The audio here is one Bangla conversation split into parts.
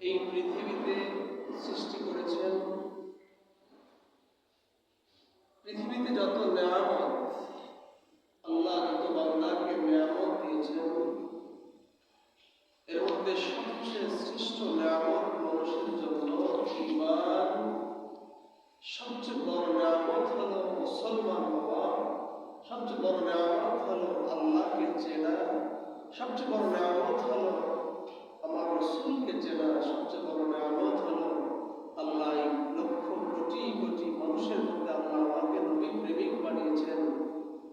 এই পৃথিবীতে সৃষ্টি করেছেন। পৃথিবীতে যত নিয়ামত, আল্লাহ যত বান্দাকে নিয়ামত দিয়েছেন, এর মধ্যে সবচেয়ে শ্রেষ্ঠ নিয়ামত মানুষের জন্য ইমান সবচেয়ে বড় নিয়ামত হলো মুসলমান হওয়া। সবচেয়ে বড় নিয়ামত হলো আল্লাহকে চেনা। সবচেয়ে বড় নিয়ামত হলো আমার রসুলকে চেনা সবচেয়ে বড় নিয়ামত হলো আল্লাহ লক্ষ কোটি কোটি মানুষের মধ্যে আল্লাহ আমাকে নবী প্রেমিক বানিয়েছেন।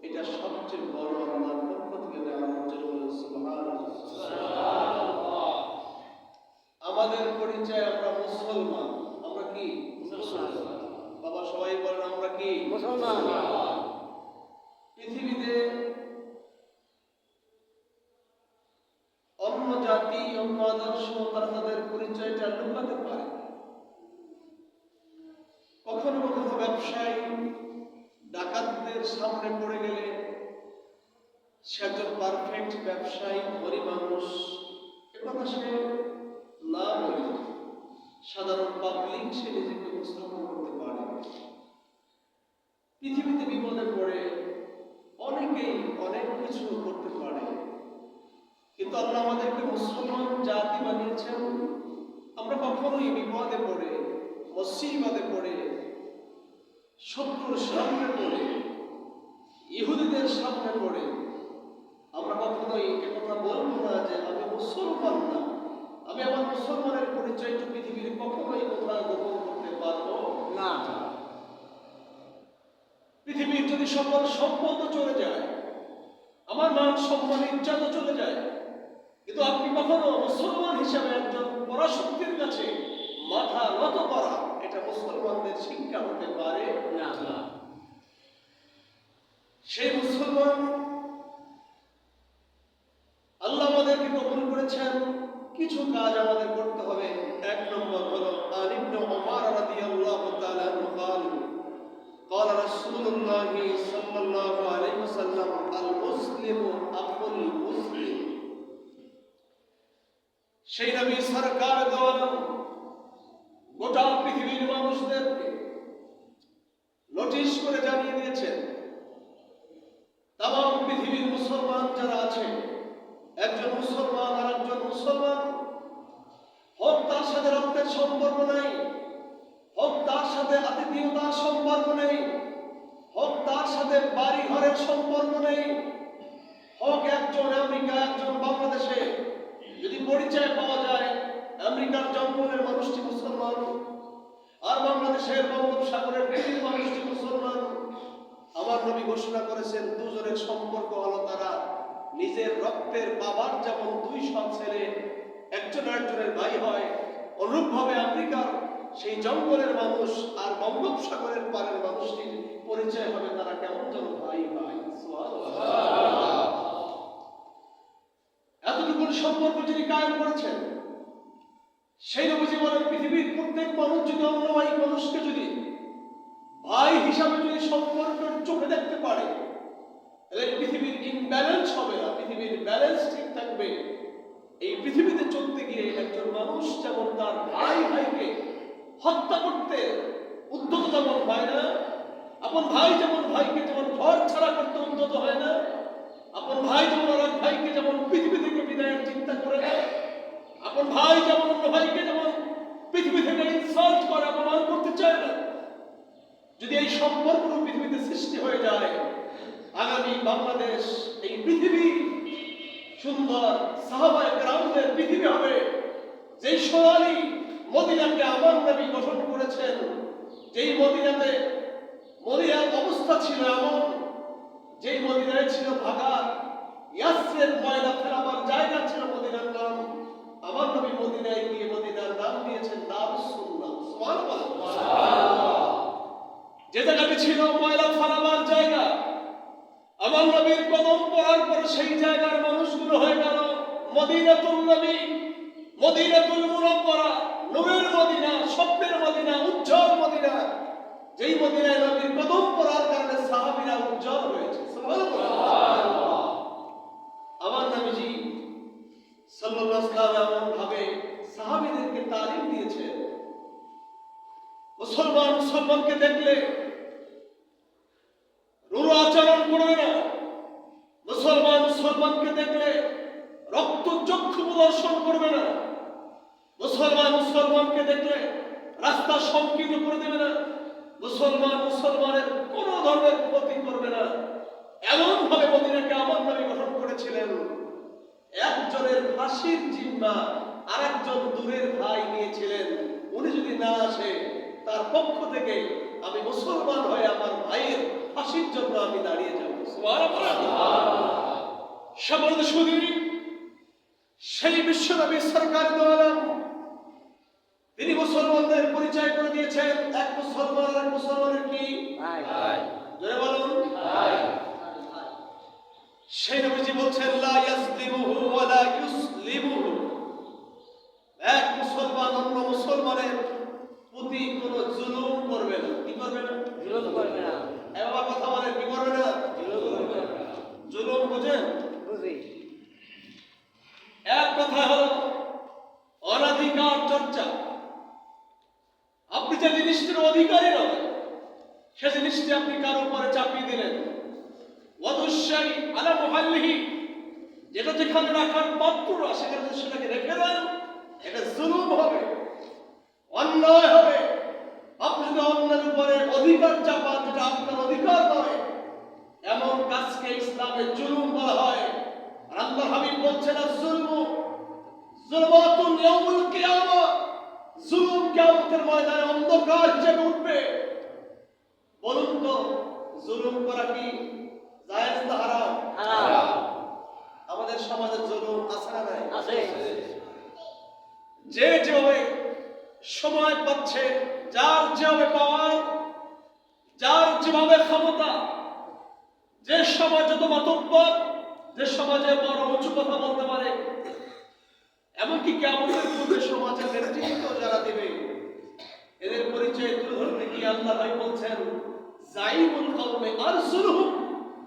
এটা সবচেয়ে বড় আল্লাহর পক্ষ থেকে নেওয়ার জন্য কখনোই বিপদে পড়ে মুসিবাদে পড়ে, শত্রুর সামনে পড়ে, ইহুদিদের সামনে পড়ে। আমরা কখনোই একথা বলব না যে আমি মুসলমান না। আমি আমার মুসলমানের পরিচয়টা পৃথিবীর কখনোই কোথাও গোপন করতে পারব না। পৃথিবীর যদি সকল সম্পদ চলে যায়, আমার মান সম্মান ইজ্জত চলে যায় কিন্তু আপনি কখনো মুসলমান হিসাবে একজন পরাশক্তির কাছে মাথা নত করা এটা মুসলমানদের শিক্ষা হতে পারে না সেই মুসলমান আল্লাহ আমাদেরকে কবুল করেছেন কিছু কাজ আমাদের করতে হবে এক নম্বর হলো আলিবন ওমর রাদিয়াল্লাহু তাআলা আনহু قال قال رسول الله صلى الله عليه وسلم المسلم اخو المسلم সেই নবী সরকার দেওয়ান গোটা পৃথিবীর মানুষদেরকে নোটিশ করে জানিয়ে দিয়েছেন তাম পৃথিবীর মুসলমান যারা আছে, একজন মুসলমান আর একজন মুসলমান, হোক তার সাথে রক্তের সম্পর্ক নেই, হোক তার সাথে আতিথীয়তার সম্পর্ক নেই, হোক তার সাথে বাড়ি ঘরের সম্পর্ক নেই, হোক একজন আমেরিকা, একজন বাংলাদেশে যদি পরিচয় পাওয়া যায়, আমেরিকার জঙ্গলের মানুষটি মুসলমান, আর বাংলাদেশের বঙ্গোপসাগরের পৃথিবীর মানুষটি মুসলমান, আমার নবী ঘোষণা করেছেন, দুজনের সম্পর্ক হলো তারা নিজের রক্তের বাবার যেমন দুই সব ছেলে, একজন একজনের ভাই হয়, অনুরূপভাবে আমেরিকার সেই জঙ্গলের মানুষ আর বঙ্গোপসাগরের পারের মানুষটির পরিচয় হবে তারা কেমন যেন ভাই ভাই সুবহানাল্লাহ। সম্পর্ক যিনি কায়েম করেছেন, সেই নবীজি বলেন, পৃথিবীর প্রত্যেক মানুষ যদি অন্য ভাই মানুষকে যদি ভাই হিসাবে যদি সম্পর্কের চোখে দেখতে পারে, তাহলে পৃথিবীর ইনব্যালেন্স হবে না, পৃথিবীর ব্যালেন্স ঠিক থাকবে এই পৃথিবীতে চলতে গিয়ে একজন মানুষ যেমন তার ভাই ভাইকে হত্যা করতে উদ্যত যেমন হয় না, আপন ভাই যেমন ভাইকে যেমন ঘর ছাড়া করতে উদ্যত হয় না আপন ভাই যেমন আর ভাইকে যেমন পৃথিবী থেকে বিদায়ের চিন্তা করে না আপন ভাই যেমন অন্য ভাইকে যেমন পৃথিবী থেকে ইনসাল্ট করে, অপমান করতে চায় না, যদি এই সম্পর্ক পৃথিবীতে সৃষ্টি হয়ে যায়, আগামী বাংলাদেশ, এই পৃথিবী সুন্দর সাহাবায় গ্রামদের পৃথিবী হবে। যেই সোনালি মদিনাকে আমার নবী গঠন করেছেন, যেই মদিনাতে মদিনার অবস্থা ছিল এমন যেই মদিনায় ছিল ভাগা ইয়াসের ময়লা ফেরাবার জায়গা ছিল মদিনার নাম। আমার নবী মদিনায় গিয়ে মদিনার নাম দিয়েছেন নাম সুবহানাল্লাহ। যে জায়গাটি ছিল ময়লা ফেলাবার জায়গা, আমার নবীর কদম পড়ার পর সেই জায়গার মানুষগুলো হয়ে গেল মদিনাতুল নবী। মদিনাতুল মুনাব্বারা নূরের মদিনা, স্বপ্নের মদিনা, উজ্জ্বল মদিনা। যেই মদিনায় নবীর কদম পড়ার কারণে সাহাবীরা উজ্জ্বল হয়েছে। আমার নবীজি সাল্লাল্লাহু ভাবে সাহাবীদেরকে তার মুসলমান মুসলমানকে দেখলে রুরু আচরণ করবে না। মুসলমান মুসলমানকে দেখলে রক্ত চক্ষু প্রদর্শন করবে না। মুসলমান মুসলমানকে দেখলে রাস্তা সংকীর্ণ করে দেবে না। মুসলমান মুসলমানের কোন ধরনের ক্ষতি করবে না। এমন ভাবে মদিনাকে আমার নামে গঠন করেছিলেন। একজনের ফাঁসির জিম্মা আর একজন দূরের ভাই নিয়েছিলেন। উনি যদি না আসে তার পক্ষ থেকে আমি মুসলমান হয়ে আমার ভাইয়ের ফাঁসির জন্য আমি দাঁড়িয়ে যাব। সবল শুধু সেই বিশ্বনবী সরকার দোয়ালাম। তিনি মুসলমানদের পরিচয় করে দিয়েছেন। এক মুসলমান আর এক মুসলমানের কি? জোরে বলুন। সেই নবীজি বলছেন লা ইয়াসলিমুহু ওয়া লা ইউসলিমুহু। এক মুসলমান অন্য মুসলমানের প্রতি কোনো জুলুম করবে না। কি করবে না? এ বাবা কথা বলেন কি করবে না? জুলুম বুঝেন? এক কথা হলো অনাধিকার চর্চা। আপনি যে জিনিসটির অধিকারী নয় সে জিনিসটি আপনি কারও উপরে চাপিয়ে দিলেন। অদস্যাই আলা মহাল্লিহি, যেটা যেখানে রাখার পাত্র, সেখানে যদি সেটাকে রেখে দেন, এটা জুলুম হবে, অন্যায় হবে। আপনি যদি অন্যের উপরে অধিকার চাপান, যেটা আপনার অধিকার নয়, এমন কাজকে ইসলামে জুলুম বলা হয়। আর আল্লাহ হাবিব বলছেন জুলমু, জুলমাতুন ইয়াউমুল কিয়ামা। জুলুম কিয়ামতের ময়দানে অন্ধকার জেগে উঠবে। বলুন তো জুলুম করা কি জায়েজ না হারাম? আমাদের সমাজে জুলুম আছে না নাই? যে যেভাবে সময় পাচ্ছে যার যেভাবে পাওয়ার যার যেভাবে ক্ষমতা যে সমাজ যত মাতব্বর যে সমাজে বড় উঁচু কথা বলতে পারে এমনকি কেমনের পূর্বে সমাজের নেতৃত্ব যারা দেবে, এদের পরিচয় তুলে ধরতে কি আল্লাহ ভাই বলছেন, জাইমুল কওমে আর সুলহুম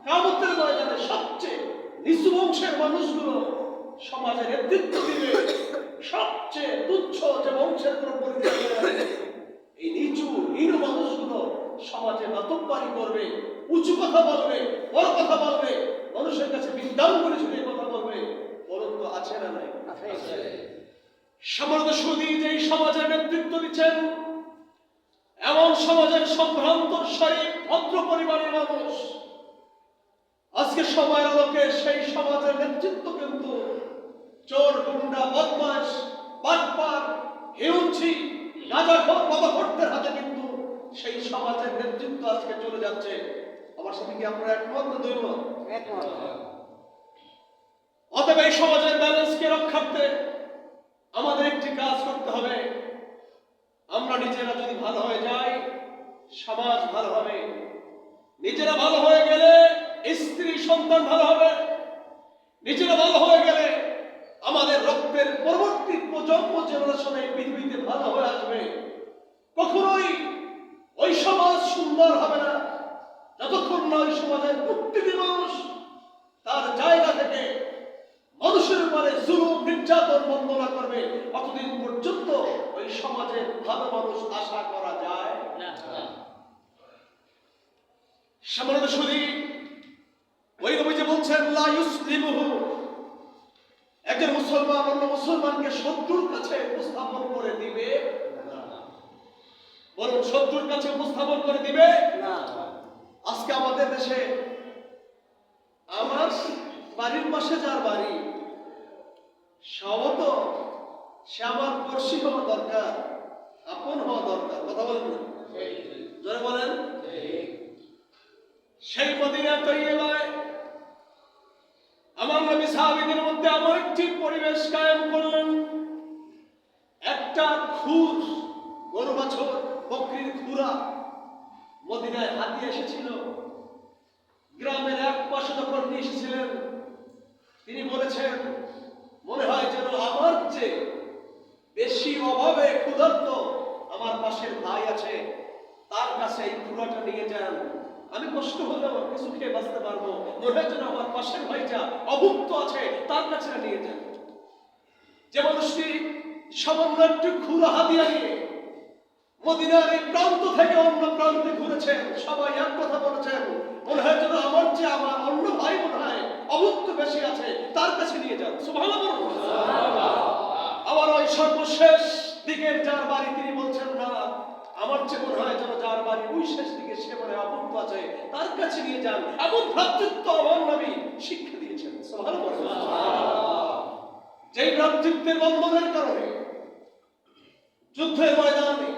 কামতের ময়দানে সবচেয়ে নিচু বংশের মানুষগুলো সমাজের নেতৃত্ব দিবে, সবচেয়ে তুচ্ছ যে বংশের কোনো পরিচয় এই নিচু, হীন মানুষগুলো সমাজে মাতব্বারি করবে, উঁচু কথা বলবে, বড় কথা বলবে, মানুষের কাছে বিদ্যান করে শুনে কথা বলবে, বরং তো আছে না নাই। সমাজের নেতৃত্ব দিচ্ছেন। এমন সমাজের সম্ভ্রান্ত শরীর ভদ্র পরিবারের মানুষ। আজকে সময়ের আলোকে সেই সমাজের নেতৃত্ব কিন্তু চোর, গুন্ডা বদমাস বাটপার হিউঞ্চি গাঁজাখোর বাবাখোরদের হাতে কিন্তু সেই সমাজের নেতৃত্ব আজকে চলে যাচ্ছে। আমার সাথে কি আপনারা একমত না দুই মত অতএব এই সমাজের ব্যালেন্সকে রক্ষার্থে আমাদের একটি কাজ করতে হবে। আমরা নিজেরা যদি ভালো হয়ে যাই, সমাজ ভালো হবে। নিজেরা ভালো হয়ে গেলে স্ত্রী সন্তান ভালো হবে। নিজেরা ভালো হয়ে গেলে আমাদের রক্তের পরবর্তী প্রজন্ম জেনারেশন এই পৃথিবীতে ভালো হয়ে আসবে। কখনোই ওই সমাজ সুন্দর হবে না। যতক্ষণ না ওই সমাজের প্রত্যেকটি মানুষ তার জায়গা থেকে মানুষের উপরে জুলুম, নির্যাতন, বন্দনা করবে। অতদিন পর্যন্ত ওই সমাজে ভালো মানুষ আশা করা যায় সামান্য শুধু ওই যে বলছেন একজন মুসলমান অন্য মুসলমানকে শত্রুর কাছে উপস্থাপন করে দিবে বরং শত্রুর কাছে উপস্থাপন করে দিবে না। আজকে আমাদের দেশে আমার বাড়ির পাশে যার বাড়ি সবত সে আমার পড়শি হওয়া দরকার আপন হওয়া দরকার। কথা বলেন না? জোরে বলেন। সেই মদিনা তৈবায় আমার নবী সাহাবীদের মধ্যে এমন একটি পরিবেশ কায়েম করলেন একটা খুর গরু বাছর বকরির খুরা মদিনায় হাতিয়ে এসেছিল গ্রামের এক পাশে যখন নিয়ে এসেছিলেন তিনি বলেছেন মনে হয় যেন আমার চেয়ে বেশি অভাবে ক্ষুধার্ত আমার পাশের ভাই আছে তার কাছে এই খুঁড়াটা নিয়ে যান আমি কষ্ট হলেও কিছু খেয়ে বাঁচতে পারব মনে হয় যেন আমার পাশের ভাইটা অভুক্ত আছে তার কাছে নিয়ে যান যে মানুষটি সামান্য একটু খুঁড়া হাতিয়া নিয়ে। মদিনার এই প্রান্ত থেকে অন্য প্রান্তে ঘুরেছেন। সবাই এক কথা বলেছেন, মনে হয় যেন আমার চেয়ে আমার অন্য ভাই মনে হয় অভুক্ত বেশি আছে, তার কাছে নিয়ে যান। সুভালো আবার ওই সর্বশেষ দিকের যার বাড়ি তিনি বলছেন, না, আমার যে মনে হয় যেন যার বাড়ি ওই শেষ দিকে সে মনে অভুক্ত আছে, তার কাছে নিয়ে যান। এমন ভ্রাতৃত্ব আমার নবী শিক্ষা দিয়েছেন। সুভালো যেই ভ্রাতৃত্বের বন্ধনের কারণে যুদ্ধের ময়দানে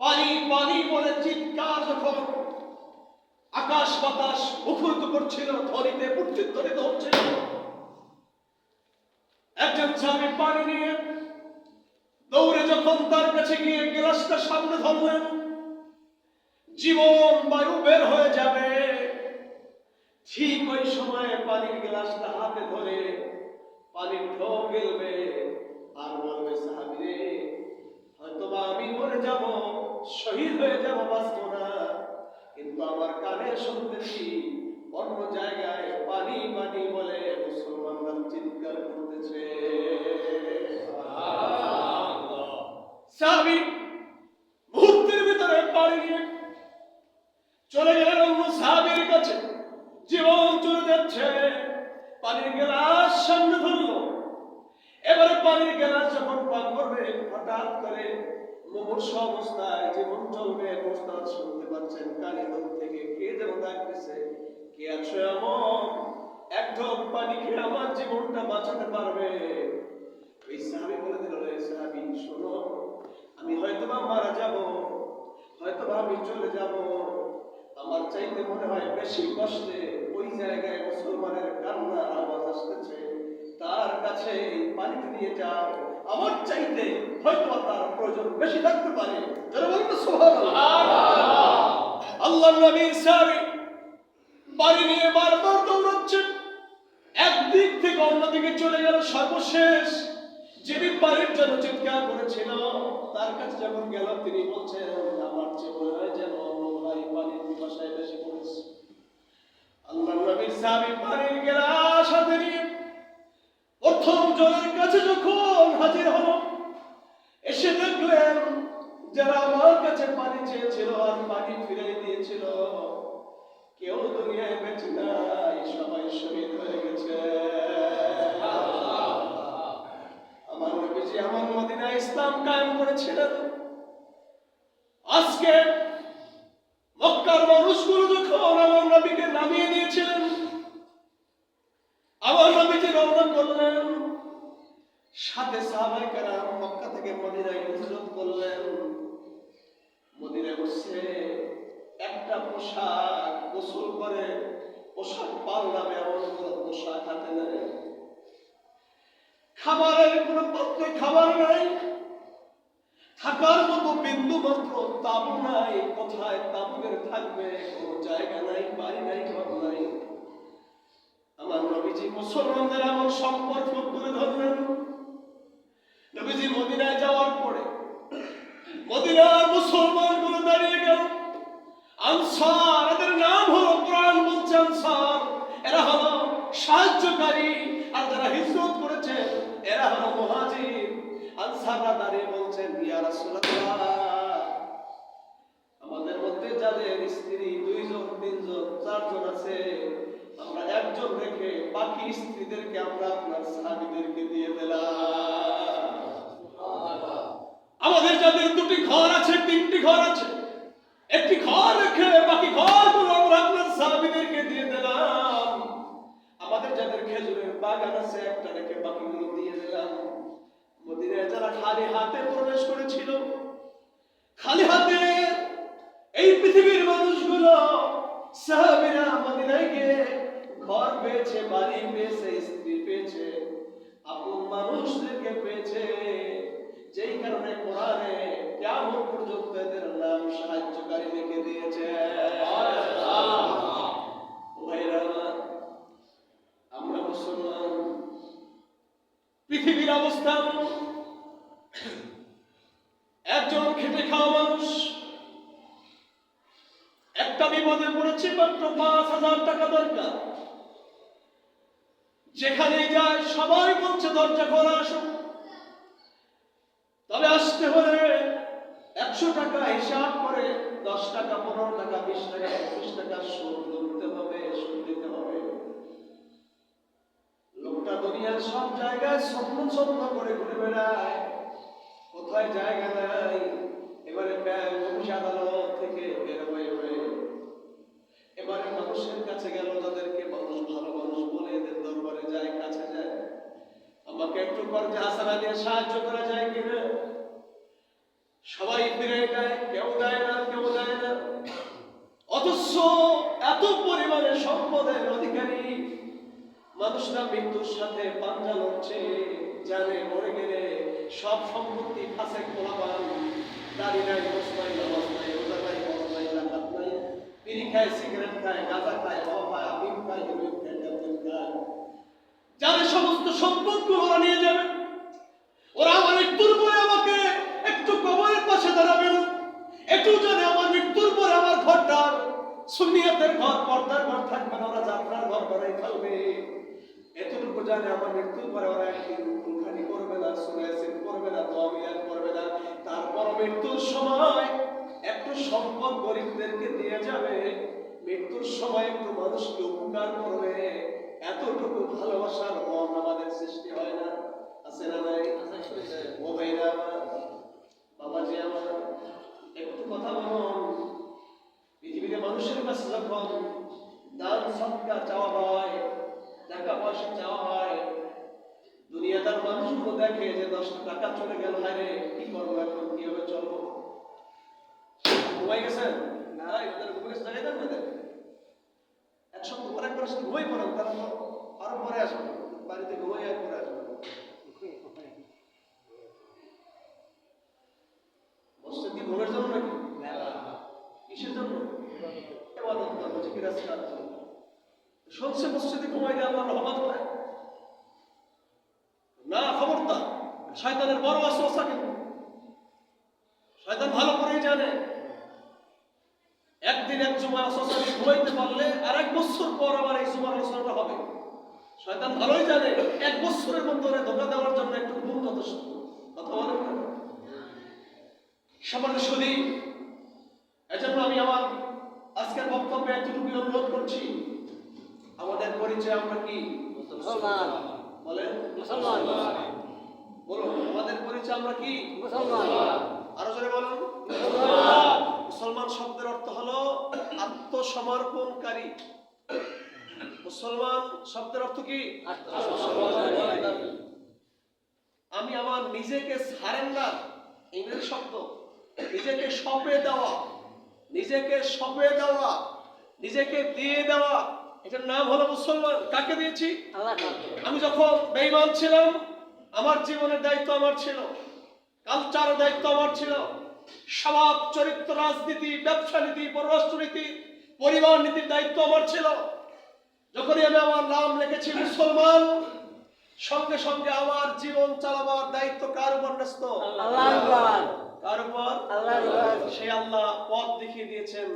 পানি পানি বলে চিৎকার যখন আকাশ বাতাস মুখরিত করছিল, ধ্বনিতে প্রত্যুত্তরিত হচ্ছিল। একজন স্বামী পানি নিয়ে দৌড়ে যখন তার কাছে গিয়ে গ্লাসটা সামনে ধরলেন, জীবন বায়ু বের হয়ে যাবে। ঠিক ওই সময়ে পানির গ্লাসটা হাতে ধরে পানির ঢোক গেলবে। আর বলবে সাহাবিরে হয়তো বা আমি মরে যাব, শহীদ হয়ে যাব, বাঁচবো না। কিন্তু আমার কানে শুনতেছি অন্য জায়গায় পানি পানি বলে মুসলমানরা চিৎকার করতেছে। সাহাবি মুহূর্তের ভিতরে পানি নিয়ে চলে গেলেন অন্য সাহাবির কাছে। জীবন চলে যাচ্ছে। পানির গ্লাস সামনে ধরলো। এবারে পানির গ্লাস যখন পান করবে, হঠাৎ করে মুমূর্ষ অবস্থায় জীবন চলবে অবস্থা শুনতে পাচ্ছেন কানে দূর থেকে কে যেন ডাকতেছে কে আছো এমন? এক ঢোক পানি খেয়ে আমার জীবনটা বাঁচাতে পারবে। ওই সাহাবি বলে দিল, রে সাহাবি, শোনো, আমি হয়তো বা মারা যাব হয়তো বা আমি চলে যাব। আমার চাইতে মনে হয় বেশি কষ্টে ওই জায়গায় মুসলমানের কান্নার আওয়াজ আসতেছে। তার কাছে এই পানিটা নিয়ে যাও। আমার চাইতে হয়তো তার প্রয়োজন বেশি থাকতে পারে। আল্লাহ নবী সাহাবী পানি নিয়ে বারবার দৌড়াচ্ছেন। একদিক থেকে অন্যদিকে চলে গেল সর্বশেষ। যিনি বাড়ির জন্য চিৎকার করেছিল, তার কাছে যখন গেল, তিনি বলছেন, আমার চেয়ে মনে হয় যেন ভাই পানির পিপাসায় বেশি পড়েছে। আল্লাহ নবীর সাহাবী পানির গেলাস হাতে নিয়ে প্রথম হলো এসে দেখলেন যারা আমার কাছে পানি চেয়েছিল পানি ফিরে দিয়েছিল, কেউ দুনিয়ায় হয়ে গেছে। আমার নবীজি আমার মদিনা ইসলাম কায়েম করেছিলেন। আজকে মক্কার মানুষগুলো যখন আমার নবীকে নামিয়ে দিয়েছিলেন আমার নবীজি রওনা করলেন সাথে সাহাবাই কারাম মক্কা থেকে মদিনায় হিজরত করলেন মদিনায় বসে একটা পোশাক গোসল করে পোশাক পাল্লামে এমন কোনো পোশাক হাতে নেয় খাবারের কোনো পাত্রে খাবার নাই থাকার মতো বিন্দু মাত্র তাবু নাই কোথায় তাবুকের থাকবে কোনো জায়গা নাই বাড়ি নাই ঘর নাই আমার নবীজি মুসলমানদের এমন সম্পদ তুলে ধরলেন নবীজি মদিনায় যাওয়ার পরে মদিনার মুসলমানগুলো দাঁড়িয়ে গেল। আনসার, এদের নাম হলো কোরআন বলছে আনসার। এরা হলো সাহায্যকারী আর যারা হিজরত করেছে, এরা হলো মুহাজির আনসাররা দাঁড়িয়ে বলছেন, ইয়া রাসূলুল্লাহ, আমাদের মধ্যে যাদের স্ত্রী দুইজন, তিনজন, চারজন আছে, আমরা একজন রেখে বাকি স্ত্রীদেরকে আমরা আপনার স্বামীদেরকে দিয়ে দিলাম। আমাদের যাদের দুটি ঘর আছে, তিনটি ঘর আছে, একটি ঘর রেখে বাকি ঘরগুলো আমরা আপনার স্বামীদেরকে দিয়ে দিলাম। আমাদের যাদের খেজুরের বাগান আছে, একটা রেখে বাকিগুলো দিয়ে দিলাম। মদিনায় যারা খালি হাতে প্রবেশ করেছিল খালি হাতে এই পৃথিবীর মানুষগুলো সাহাবীরা মদিনায় গিয়ে ঘর পেয়েছে বাড়ি পেয়েছে স্ত্রী পেয়েছে আপন মানুষদেরকে পেয়েছে যেই কারণে কোরআনে কেমন পর্যন্ত এদের নাম সাহায্যকারী লিখে দিয়েছে ভাইরা আমার, আমরা মুসলমান পৃথিবীর অবস্থা এমন, একজন খেটে খাওয়া মানুষ একটা বিপদে পড়েছে মাত্র পাঁচ হাজার টাকা দরকার যেখানে যায় সবাই বলছে দরজা খোলা আসুন তবে আসতে হলে একশো টাকা হিসাব করে দশ টাকা, পনেরো টাকা, বিশ টাকা, পঁচিশ টাকা সুদ তুলতে হবে, সুদ দিতে হবে। লোকটা দুনিয়ার সব জায়গায় স্বপ্ন স্বপ্ন করে ঘুরে বেড়ায়। কোথায় জায়গা নাই, এবারে ব্যাংক আদালত থেকে বের হয়ে হয়ে এবারে মানুষের কাছে গেল যাদেরকে মানুষ, ভালো মানুষ বলে এদের দরবারে যায়, কাছে যায়। আমাকে একটু কর্জে হাসানা দিয়ে সাহায্য করা যায় কিনা? সবাই ফিরে দেয় কেউ দেয় না, কেউ দেয় না। অথচ এত পরিমাণে সম্পদের অধিকারী মানুষরা মৃত্যুর সাথে পাঞ্জা লড়ছে, জানে মরে গেলে সব সম্পত্তি ফাঁসে খোলাবান। দাড়ি নাই বস নাই, নামাজ নাই, রোজা নাই হজ নাই, জাকাত নাই। বিড়ি খায়, সিগারেট খায়, গাঁজা খায়, হওয়া খায় আফিম খায় হেরোইন খায় ট্যাবলেট খায়। যাদের সমস্ত সম্পদগুলো নিয়ে যাবে, ওরা আমার মৃত্যুর পরে আমাকে একটু কবরের পাশে দাঁড়াবে না একটু জানে আমার মৃত্যুর পরে আমার ঘরটা সুনিয়তের ঘর, পর্দার ঘর থাকবে না, ওরা যাত্রার ঘর করে ফেলবে। এতটুকু জানে আমার মৃত্যুর পরে ওরা করবে না করবে না করবে না। তারপর মৃত্যুর সময় একটু সম্পদ গরিবদেরকে দিয়ে যাবে। মৃত্যুর সময় একটু মানুষকে উপকার করবে। এতটুকু ভালোবাসার মন আমাদের সৃষ্টি হয় না আছে না নাই ও ভাইরা আমার বাবাজি আমার একটু কথা বলুন পৃথিবীতে মানুষের কাছে যখন দান সৎকা চাওয়া হয় টাকা পয়সা চাওয়া হয় দুনিয়াদার মানুষগুলো দেখে যে দশটা টাকা চলে গেল হায় কি করব এখন কীভাবে চলবো ঘুমাই গেছেন না এদের ঘুমে গেছে জায়গায় দেন এক সপ্তাহ পরে একবার শুধু ঘুমাই পড়েন তারা তো আরও পরে আসবেন বাড়িতে ঘুমাই আর পরে আসবেন মসজিদ কি ঘুমের জন্য নাকি কিসের জন্য এবাদত করা হচ্ছে কিরাজ কাজ মসজিদে আল্লাহ রহমত হয় না, খবরদার, শয়তানের বড় আসওয়াসা কিন্তু শয়তান ভালো করেই জানে। একদিন এক জুমার নিয়ে ঘুমাইতে পারলে আর এক বছর পর আবার এই জুমার আসওয়াসা হবে। শয়তান ভালোই জানে, এক বছরের মধ্যে ধোকা দেওয়ার জন্য একটু ঘুম যথেষ্ট কথা বলেন সামান্য শুধু এজন্য আমি আমার আজকের বক্তব্যে এতটুকু অনুরোধ করছি। আমাদের পরিচয় আমরা কি? মুসলমান। বলেন। মুসলমান। বলুন আমাদের পরিচয় আমরা কি? মুসলমান। আরও জোরে বলুন। মুসলমান শব্দের অর্থ হলো আত্মসমর্পণকারী। মুসলমান শব্দের অর্থ কি? আমি আমার নিজেকে সারেন্ডার ইংরেজি শব্দ। নিজেকে সঁপে দেওয়া নিজেকে সঁপে দেওয়া নিজেকে দিয়ে দেওয়া। এটার নাম হলো মুসলমান। কাকে দিয়েছি? আমি যখন বেঈমান ছিলাম আমার জীবনের দায়িত্ব আমার ছিল। কালচার দায়িত্ব আমার ছিল। স্বভাব চরিত্র রাজনীতি ব্যবসা নীতি পররাষ্ট্রনীতি পরিবার নীতির দায়িত্ব আমার ছিল। যখনই আমি আমার নাম লিখেছি মুসলমান সঙ্গে সঙ্গে আমার জীবন চালাবার দায়িত্ব কার উপর ন্যস্ত? আল্লাহ কার উপর। সেই আল্লাহ পথ দেখিয়ে দিয়েছেন।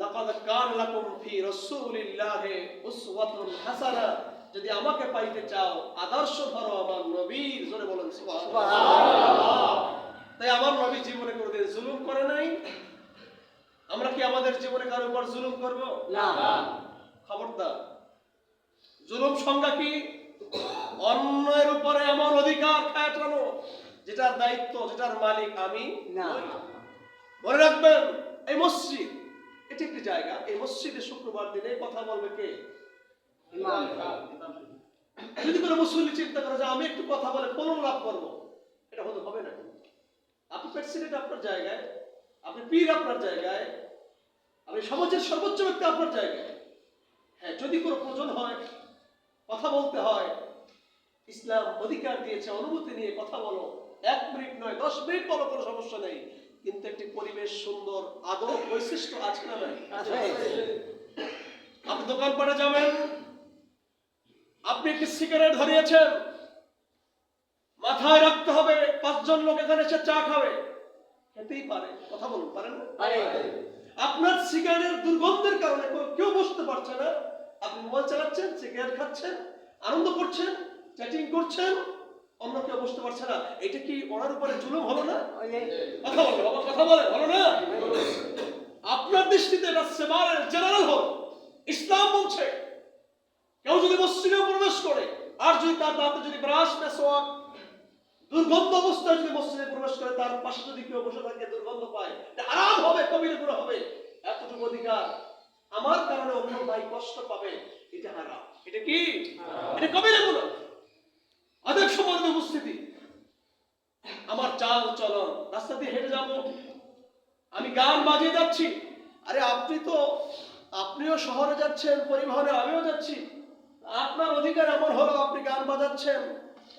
লাকাদ কান লাকুম ফি রাসূলিল্লাহি উসওয়াতুন হাসানা। যদি আমাকে পাইতে চাও আদর্শ ধরো আমার নবীর জোরে বলেন সুবহানাল্লাহ। তাই আমার নবী জীবনে কোনোদিন জুলুম করে নাই। আমরা কি আমাদের জীবনে কারও উপর জুলুম করব? না। খবরদার। জুলুম সংজ্ঞা কি? অন্যের উপরে আমার অধিকার খাটানো যেটার দায়িত্ব যেটার মালিক আমি না। মনে রাখবেন এই মসজিদ এটি একটি জায়গা। এই মসজিদে শুক্রবার দিনে কথা বলবে কে? যদি কোনো মুসল্লি চিন্তা করে যে আমি একটু কথা বলে ফলন লাভ করব, এটা হতে হবে না। আপনি প্রেসিডেন্ট আপনার জায়গায়, আপনি পীর আপনার জায়গায়, আপনি সমাজের সর্বোচ্চ ব্যক্তি আপনার জায়গায়। হ্যাঁ যদি কোনো প্রয়োজন হয়, কথা বলতে হয়, ইসলাম অধিকার দিয়েছে, অনুমতি নিয়ে কথা বলো, এক মিনিট নয়, দশ মিনিট বলো, কোনো সমস্যা নেই। কিন্তু একটি পরিবেশ সুন্দর আদর বৈশিষ্ট্য আছে না আপনি দোকানপাটে যাবেন আপনি একটি সিগারেট ধরিয়েছেন মাথায় রাখতে হবে পাঁচজন লোক এখানে এসে চা খাবে। খেতেই পারে কথা বলুন পারেন আপনার সিগারেটের দুর্গন্ধের কারণে কেউ- কেউ বসতে পারছে না। আপনি মোবাইল চালাচ্ছেন সিগারেট খাচ্ছেন আনন্দ করছেন চ্যাটিং করছেন অন্য কেউ বুঝতে পারছে না। এটা কি ওনার উপরে জুলুম হলো না? কথা বলে বাবা কথা বলে হলো না। আপনার দৃষ্টিতে এটা সেবারের জেনারেল হল ইসলাম বলছে কেউ যদি মসজিদে প্রবেশ করে আর যদি তার দাঁতে যদি ব্রাশ মেসোয়াক দুর্গন্ধ অবস্থায় যদি মসজিদে প্রবেশ করে তার পাশে যদি কেউ বসে থাকে দুর্গন্ধ পায় আরাম হবে কবিরগুলো হবে। এতটুকু অধিকার আমার কারণে অন্য ভাই কষ্ট পাবে এটা হারাম। এটা কি? এটা কবিরগুলো অনেক সময় উপস্থিতি। আমার চাল চলন রাস্তা দিয়ে হেঁটে যাব। আমি গান বাজিয়ে যাচ্ছি। আরে আপনি তো আপনিও শহরে যাচ্ছেন পরিবহনে আমিও যাচ্ছি। আপনার অধিকার এমন হলো আপনি গান বাজাচ্ছেন।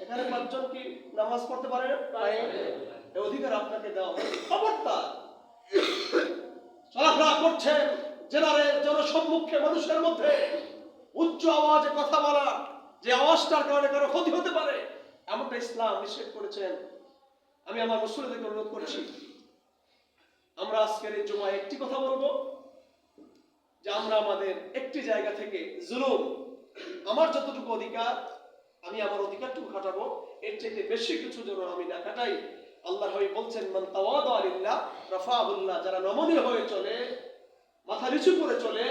এখানে পাঁচজন কি নামাজ পড়তে পারে? এই অধিকার আপনাকে দেওয়া খবরদার। চলাফেরা করছেন জেনারে জনসম্মুখে মানুষের মধ্যে। উচ্চ আওয়াজে কথা বলা যে আওয়াজটার কারণে কারও ক্ষতি হতে পারে, এমনটা ইসলাম নিষেধ করেছেন। আমি আমার মুসলিমদেরকে অনুরোধ করছি, আমরা আজকের এই জমায় একটি কথা বলব, যে আমরা আমাদের একটি জায়গা থেকে জুলুম, আমার যতটুকু অধিকার, আমি আমার অধিকারটুকু খাটাবো। এর চাইতে বেশি কিছু যেন আমি না কাটাই আল্লাহ হয়ে বলছেন, মান তাওয়াদা লিল্লাহ রাফাহুল্লাহ। যারা নমনীয় হয়ে চলে, মাথা নিচু করে চলে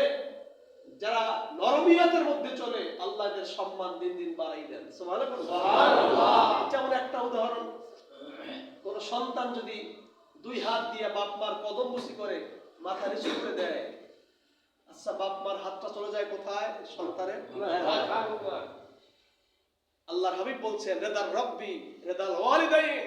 যারা নরমিয়াতের মধ্যে চলে আল্লাহ এদের সম্মান দিন দিন বাড়াই দেন। যেমন একটা উদাহরণ। কোন সন্তান যদি দুই হাত দিয়ে বাপ মার কদম বুসি করে মাথা নিচু করে দেয় আচ্ছা বাপ মার হাতটা চলে যায় কোথায়? সন্তানের? আল্লাহর হাবিব বলছেন রেদার রব্বি রেদাল ওয়ালিদাইন।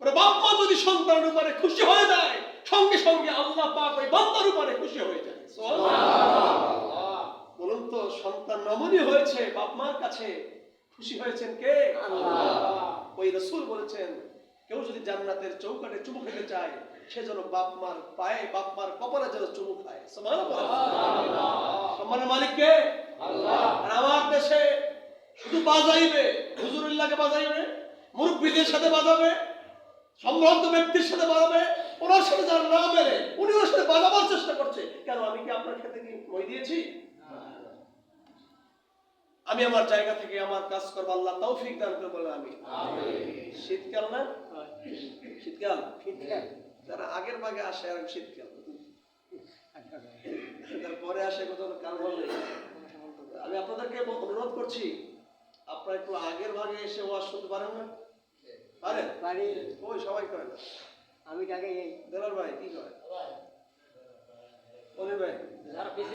ওরে বাপ যদি সন্তানের উপরে খুশি হয়ে যায় সঙ্গে সঙ্গে আল্লাহ পাক ওই বান্দার উপরে খুশি হয়ে যায়। সুবহানাল্লাহ। বলুন তো সন্তান নমনীয় হয়েছে বাপ মার কাছে খুশি হয়েছেন কে? ওই রসুল বলেছেন কেউ যদি জান্নাতের চৌকাটে চুমু খেতে চায় সে যেন বাপ মার পায়ে বাপ মার কপালে যেন চুমু খায়। সম্মানের মালিক কে? আর আমার দেশে শুধু বাজাইবে হুজুরুল্লাহকে বাজাইবে মুরব্বীদের সাথে বাজাবে সম্ভ্রান্ত ব্যক্তির সাথে বাজাবে ওনার সাথে যারা না মেলে উনি ওর সাথে বাজাবার চেষ্টা করছে। কেন আমি কি আপনার খেতে কি মই দিয়েছি? আমি আমার জায়গা থেকে আমার কাজ করব আল্লাহ তৌফিক দান করে বলে আমি। শীতকাল না? শীতকাল? যারা আগের ভাগে আসে আর শীতকাল। তারপরে আসে কত কাল বলে আমি আপনাদেরকে অনুরোধ করছি আপনারা একটু আগের ভাগে এসে ওয়াজ শুনতে পারেন না? পারেন? পারি। ওই সবাই করে না। আমি তাকে দেলার ভাই কি করে ভাই।